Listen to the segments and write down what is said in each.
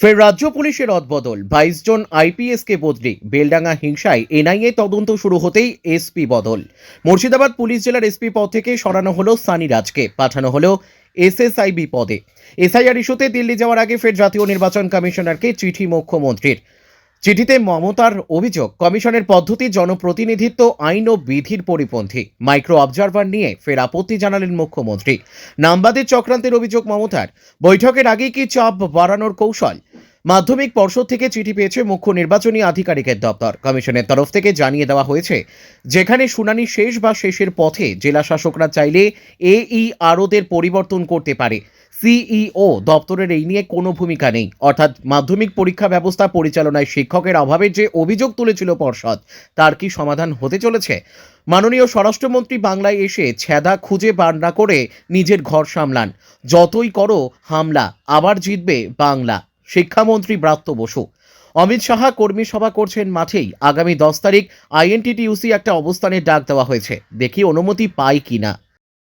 ফের রাজ্য পুলিশের অদবদল। বাইশ জন আইপিএসকে বদলি। বেলডাঙ্গা হিংসায় এনআইএ তদন্ত শুরু হতেই এসপি বদল। মুর্শিদাবাদ পুলিশ জেলার এসপি পদ থেকে সরানো হলো সানি রাজকে। পাঠানো হলো এসএসআইবি পদে। এসআইআর ইস্যুতে দিল্লি যাওয়ার আগে ফের জাতীয় নির্বাচন কমিশনারকে চিঠি মুখ্যমন্ত্রীর। চিঠিতে মমতার অভিযোগ, কমিশনের পদ্ধতি, জনপ্রতিনিধিত্ব, আইন ও বিধির পরিপন্থী। মাইক্রো অবজারভার নিয়ে ফের আপত্তি জানালেন মুখ্যমন্ত্রী। নামবাদের চক্রান্তের অভিযোগ মমতার। বৈঠকের আগেই কি চাপ বাড়ানোর কৌশল? মাধ্যমিক পর্ষদ থেকে চিঠি পেয়েছে মুখ্য নির্বাচনী আধিকারিকের দপ্তর। কমিশনের তরফ থেকে জানিয়ে দেওয়া হয়েছে, যেখানে শুনানি শেষ বা শেষের পথে জেলা শাসকরা চাইলে এইআরওদের পরিবর্তন করতে পারে। সিইও দপ্তরের এই নিয়ে কোনো ভূমিকা নেই। অর্থাৎ মাধ্যমিক পরীক্ষা ব্যবস্থা পরিচালনায় শিক্ষকের অভাবের যে অভিযোগ তুলেছিল পর্ষদ, তার কি সমাধান হতে চলেছে? মাননীয় স্বরাষ্ট্রমন্ত্রী বাংলায় এসে ছ্যাদা খুঁজে বার না করে নিজের ঘর সামলান। যতই করো, হামলা, আবার জিতবে বাংলা। শিক্ষামন্ত্রী ব্রাত্য বসু। অমিত সাহা কর্মী সভা করছেন মাঠেই। আগামী দশ তারিখ আইএনটিটিউসি একটা অবস্থানের ডাক দেওয়া হয়েছে। দেখি অনুমতি পাই কিনা।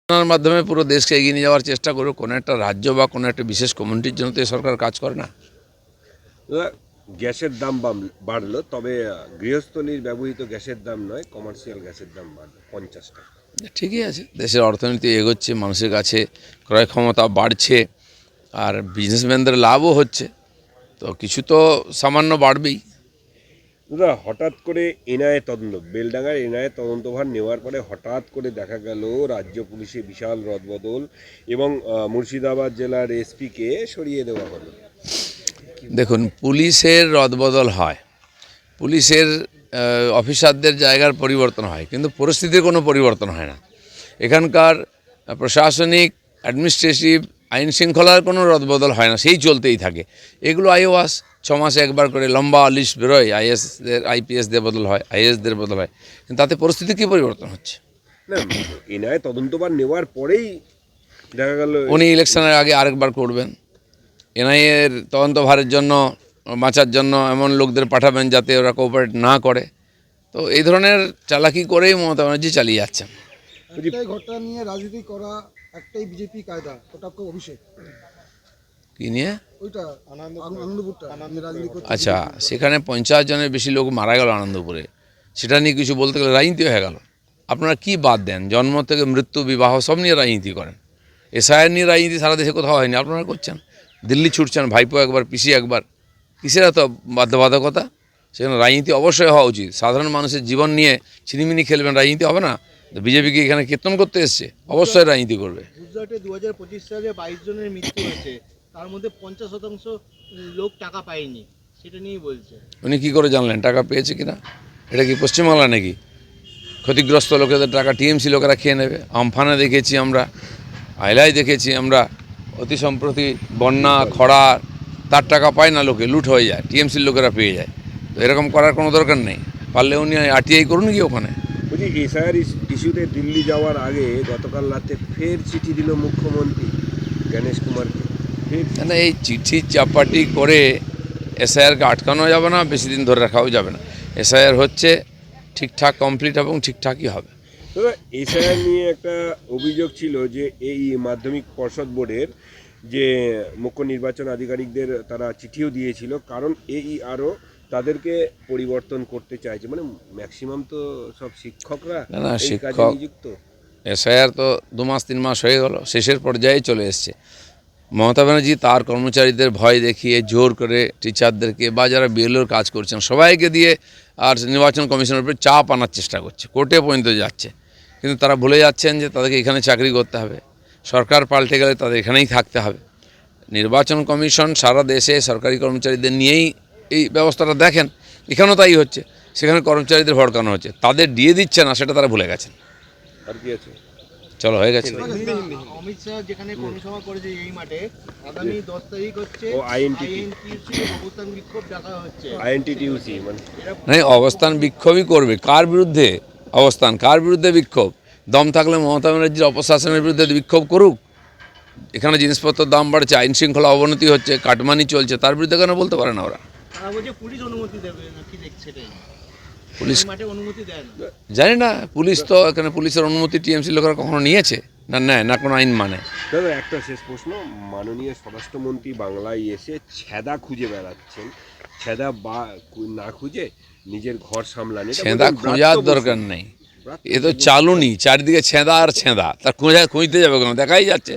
আলোচনার মাধ্যমে পুরো দেশকে এগিয়ে নিয়ে যাওয়ার চেষ্টা করবে কোনো একটা রাজ্য বা কোনো একটা বিশেষ কমিউনিটির জন্য তো এই সরকার কাজ করে না। গ্যাসের দাম বাড়লো তবে গৃহস্থলীর ব্যবহৃত গ্যাসের দাম নয় কমার্শিয়াল গ্যাসের দাম বাড়লো পঞ্চাশ টাকা। ঠিকই আছে দেশের অর্থনীতি এগোচ্ছে মানুষের কাছে ক্রয় ক্ষমতা বাড়ছে আর বিজনেসম্যানদের লাভও হচ্ছে। তো কিছু তো সামান্য বাড়বেই। দাদা হঠাৎ করে এনআইএ তদন্ত বেলডাঙ্গার এনআইএ তদন্তভার নেওয়ার পরে হঠাৎ করে দেখা গেল রাজ্য পুলিশে বিশাল রদবদল এবং মুর্শিদাবাদ জেলার এসপিকে সরিয়ে দেওয়া হলো। দেখুন পুলিশের রদবদল হয়। পুলিশের অফিসারদের জায়গার পরিবর্তন হয় কিন্তু পরিস্থিতির কোনো পরিবর্তন হয় না। এখানকার প্রশাসনিক অ্যাডমিনিস্ট্রেটিভ আইন শৃঙ্খলার কোনো রদবদল হয় না সেই চলতেই থাকে। এগুলো আইওয়াস ছ মাসে একবার করে লম্বা লিস্ট বেরোয় আইএসদের আইপিএসদের বদল হয় আইএসদের বদল হয়। কিন্তু তাতে পরিস্থিতি কী পরিবর্তন হচ্ছে? না এনআইএ তদন্তভার নেওয়ার পরেই দেখা গেল উনি ইলেকশনের আগে আরেকবার করবেন। এনআইএর তদন্তভারের জন্য বাঁচার জন্য এমন লোকদের পাঠাবেন যাতে ওরা কোঅপারেট না করে। তো এই ধরনের চালাকি করেই মমতা ব্যানার্জি চালিয়ে যাচ্ছেন। ঘটনা নিয়ে রাজনীতি করা একটাই বিজেপি কায়দা ওটা অভিষেক। কী নিয়ে? ওইটা আনন্দপুরটা আচ্ছা সেখানে পঞ্চাশ জনের বেশি লোক মারা গেল আনন্দপুরে। সেটা নিয়ে কিছু বলতে গেলে রাজনীতি হয়ে গেল। আপনারা কি বাদ দেন? জন্ম থেকে মৃত্যু বিবাহ সব নিয়ে রাজনীতি করেন। এসআইআর নিয়ে রাজনীতি সারা দেশে কোথাও হয়নি। আপনারা করছেন? দিল্লি ছুটছেন ভাইপো একবার পিসি একবার। কিসের এত বাধ্যবাধকতা? সেখানে রাজনীতি অবশ্যই হওয়া উচিত। সাধারণ মানুষের জীবন নিয়ে ছিনিমিনি খেলবেন রাজনীতি হবে না? বিজেপিকে এখানে কীর্তন করতে এসছে। অবশ্যই রাজনীতি করবে। গুজরাটে দু হাজার পঁচিশ সালে বাইশ জনের মৃত্যু হয়েছে। তার মধ্যে পঞ্চাশ শতাংশ লোক টাকা পায়নি। সেটা নিয়েই বলছে। উনি কী করে জানলেন? টাকা পেয়েছে কিনা? এটা কি পশ্চিমবাংলা নাকি? ক্ষতিগ্রস্ত লোকেদের টাকা টিএমসি লোকেরা খেয়ে নেবে। আমফানে দেখেছি আমরা আইলাই দেখেছি আমরা অতি সম্প্রতি বন্যা খরা তার টাকা পায় না লোকে লুট হয়ে যায় টিএমসির লোকেরা পেয়ে যায়। তো এরকম করার কোনো দরকার নেই। পারলে উনি আরটিআই করুন কি ওখানে। ইস্যুতে দিল্লি যাওয়ার আগে গতকাল রাতে ফের চিঠি দিল মুখ্যমন্ত্রী গণেশ কুমারকে। ফের কেন এই চিঠি চাপাটি করে এসআইআরকে আটকানো যাবে না বেশি দিন ধরে রাখাও যাবে না। এসআইআর হচ্ছে ঠিকঠাক কমপ্লিট এবং ঠিকঠাকই হবে। দাদা এসআইআর নিয়ে একটা অভিযোগ ছিল যে এই মাধ্যমিক পর্ষদ বোর্ডের যে মুখ্য নির্বাচন আধিকারিকদের তারা চিঠিও দিয়েছিল কারণ এই আরও তাদেরকে পরিবর্তন করতে চাইছে। মানে ম্যাক্সিমাম তো সব শিক্ষকরা না, শিক্ষক- নিযুক্ত। এসআইআর তো দু মাস তিন মাস হয়ে গেল শেষের পর্যায়ে চলে এসছে। মমতা ব্যানার্জি তার কর্মচারীদের ভয় দেখিয়ে জোর করে টিচারদেরকে বা যারা বিএলওর কাজ করছেন সবাইকে দিয়ে আর নির্বাচন কমিশনের উপরে চাপ আনার চেষ্টা করছে। কোর্টে পর্যন্ত যাচ্ছে। কিন্তু তারা ভুলে যাচ্ছেন যে তাদেরকে এখানে চাকরি করতে হবে। সরকার পাল্টে গেলে তাদের এখানেই থাকতে হবে। নির্বাচন কমিশন সারা দেশে সরকারি কর্মচারীদের নিয়েই এই ব্যবস্থাটা দেখেন এখানেও তাই হচ্ছে। সেখানে কর্মচারীদের ভড়কানো হচ্ছে। তাদের দিয়ে দিচ্ছে না সেটা তারা ভুলে গেছেন। আর কি আছে? চলো হয়ে গেছে। অমিত শাহ যেখানে কর্মসভা করেছে এই মাঠে আগামী দশ তারিখ হচ্ছে অবস্থান বিক্ষোভ ডাকা হচ্ছে। আইএনটিটিউসি মানে? মানে অবস্থান বিক্ষোভই করবে। কার বিরুদ্ধে অবস্থান? কার বিরুদ্ধে বিক্ষোভ? দম থাকলে মমতা ব্যানার্জির অপশাসনের বিরুদ্ধে বিক্ষোভ করুক। এখানে জিনিসপত্রের দাম বাড়ছে আইন শৃঙ্খলা অবনতি হচ্ছে কাটমানি চলছে তার বিরুদ্ধে কেন বলতে পারে না ওরা? তারা বলছে পুলিশ অনুমতি দেবে না কি দেখছে সেটাই পুলিশ মাঠে অনুমতি দেয় না। জানি না পুলিশ তো এখানে পুলিশের অনুমতি টিএমসি লোকেরা কখনো নিয়েছে? না নেয় না কোনো আইন মানে? দাদা একটা শেষ প্রশ্ন। মাননীয় স্বরাষ্ট্রমন্ত্রী বাংলায় এসে ছেদা খুঁজে বেড়াচ্ছেন। ছেদা বা না খুঁজে নিজের ঘর সামলান। ছেঁদা খোঁজার দরকার নেই। এ তো। চালুনি চারিদিকে ছেঁদা আর ছেঁদা। তার খোঁজা খুঁজতে যাবে কেন? দেখাই যাচ্ছে।